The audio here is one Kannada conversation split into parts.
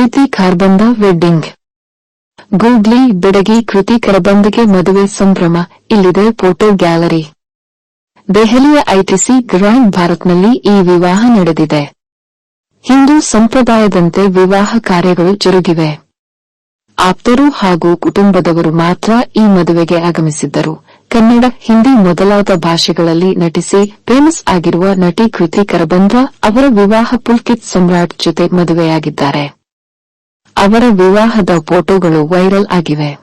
ಕೃತಿ ಕಾರ್ಬಂದ ವೆಡ್ಡಿಂಗ್. ಗೂಗ್ಲಿ ಬೆಡಗಿ ಕೃತಿ ಕರಬಂದಗೆ ಮದುವೆ ಸಂಭ್ರಮ, ಇಲ್ಲಿದೆ ಫೋಟೋ ಗ್ಯಾಲರಿ. ದೆಹಲಿಯ ಐಟಿಸಿ ಗ್ರ್ಯಾಂಡ್ ಭಾರತ್ನಲ್ಲಿ ಈ ವಿವಾಹ ನಡೆದಿದೆ. ಹಿಂದೂ ಸಂಪ್ರದಾಯದಂತೆ ವಿವಾಹ ಕಾರ್ಯಗಳು ಜರುಗಿವೆ. ಆಪ್ತರು ಹಾಗೂ ಕುಟುಂಬದವರು ಮಾತ್ರ ಈ ಮದುವೆಗೆ ಆಗಮಿಸಿದ್ದರು. ಕನ್ನಡ, ಹಿಂದಿ ಮೊದಲಾದ ಭಾಷೆಗಳಲ್ಲಿ ನಟಿಸಿ ಫೇಮಸ್ ಆಗಿರುವ ನಟಿ ಕೃತಿ ಕರಬಂದ್ರ ಅವರ ವಿವಾಹ ಪುಲ್ಕಿತ್ ಸಮ್ರಾಟ್ ಜೊತೆ ಮದುವೆಯಾಗಿದ್ದಾರೆ. ಅವರ ವಿವಾಹದ ಫೋಟೋಗಳು ವೈರಲ್ ಆಗಿವೆ.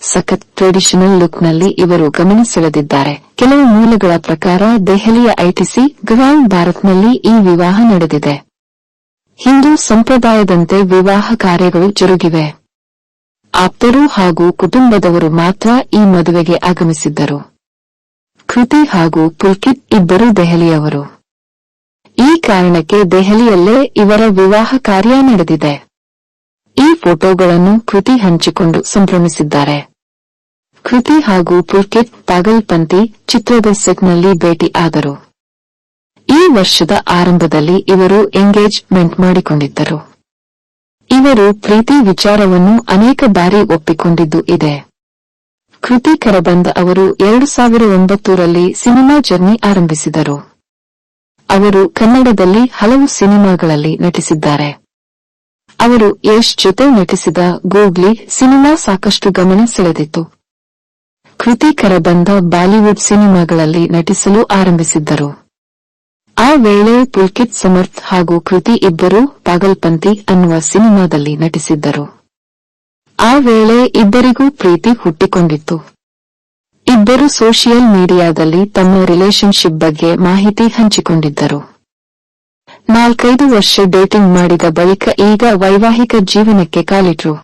ಸಖತ್ ಟ್ರೆಡಿಷನಲ್ ಲುಕ್ನಲ್ಲಿ ಇವರು ಗಮನ ಸೆಳೆದಿದ್ದಾರೆ ಕೆಲವು ಮೂಲಗಳ ಪ್ರಕಾರ ದೆಹಲಿಯ ಐಟಿಸಿ ಗ್ರ್ಯಾಂಡ್ ಭಾರತ್ನಲ್ಲಿ ಈ ವಿವಾಹ ನಡೆದಿದೆ. ಹಿಂದೂ ಸಂಪ್ರದಾಯದಂತೆ ವಿವಾಹ ಕಾರ್ಯಗಳು ಜರುಗಿವೆ. ಆಪ್ತರು ಹಾಗೂ ಕುಟುಂಬದವರು ಮಾತ್ರ ಈ ಮದುವೆಗೆ ಆಗಮಿಸಿದ್ದರು. ಕೃತಿ ಹಾಗೂ ಪುಲ್ಕಿತ್ ಇಬ್ಬರು ದೆಹಲಿಯವರು. ಈ ಕಾರಣಕ್ಕೆ ದೆಹಲಿಯಲ್ಲೇ ಇವರ ವಿವಾಹ ಕಾರ್ಯ ನಡೆದಿದೆ. ಈ ಫೋಟೋಗಳನ್ನು ಕೃತಿ ಹಂಚಿಕೊಂಡು ಸಂಭ್ರಮಿಸಿದ್ದಾರೆ. ಕೃತಿ ಹಾಗೂ ಪುಲ್ಕಿತ್ ಪಾಗಲ್ಪಂತಿ ಚಿತ್ರದ ಸೆಟ್ನಲ್ಲಿ ಭೇಟಿ ಆದರು. ಈ ವರ್ಷದ ಆರಂಭದಲ್ಲಿ ಇವರು ಎಂಗೇಜ್ಮೆಂಟ್ ಮಾಡಿಕೊಂಡಿದ್ದರು. ಇವರು ಪ್ರೀತಿ ವಿಚಾರವನ್ನು ಅನೇಕ ಬಾರಿ ಒಪ್ಪಿಕೊಂಡಿದ್ದು ಇದೆ. ಕೃತಿ ಕರಬಂದ ಅವರು ಎರಡು ಸಾವಿರ ಒಂಬತ್ತರಲ್ಲಿ ಸಿನಿಮಾ ಜರ್ನಿ ಆರಂಭಿಸಿದರು. ಅವರು ಕನ್ನಡದಲ್ಲಿ ಹಲವು ಸಿನಿಮಾಗಳಲ್ಲಿ ನಟಿಸಿದ್ದಾರೆ. ಅವರು ಯಶ್ ಜೊತೆ ನಟಿಸಿದ ಗೂಗ್ಲಿ ಸಿನಿಮಾ ಸಾಕಷ್ಟು ಗಮನ ಸೆಳೆದಿತ್ತು. ಕೃತಿ ಬಂದ ಬಾಲಿವುಡ್ ಸಿನಿಮಾಗಳಲ್ಲಿ ನಟಿಸಲು ಆರಂಭಿಸಿದ್ದರು. ಆ ವೇಳೆ ಪುಲ್ಕಿತ್ ಸಮರ್ಥ್ ಹಾಗೂ ಕೃತಿ ಇಬ್ಬರೂ ಪಾಗಲ್ಪಂತಿ ಅನ್ನುವ ಸಿನಿಮಾದಲ್ಲಿ ನಟಿಸಿದ್ದರು. ಆ ವೇಳೆ ಇಬ್ಬರಿಗೂ ಪ್ರೀತಿ ಹುಟ್ಟಿಕೊಂಡಿತ್ತು. ಇಬ್ಬರು ಸೋಷಿಯಲ್ ಮೀಡಿಯಾದಲ್ಲಿ ತಮ್ಮ ರಿಲೇಷನ್ಶಿಪ್ ಬಗ್ಗೆ ಮಾಹಿತಿ ಹಂಚಿಕೊಂಡಿದ್ದರು. ನಾಲ್ಕೈದು ವರ್ಷ ಡೇಟಿಂಗ್ ಮಾಡಿದ ಬಳಿಕ ಈಗ ವೈವಾಹಿಕ ಜೀವನಕ್ಕೆ ಕಾಲಿಟ್ರು.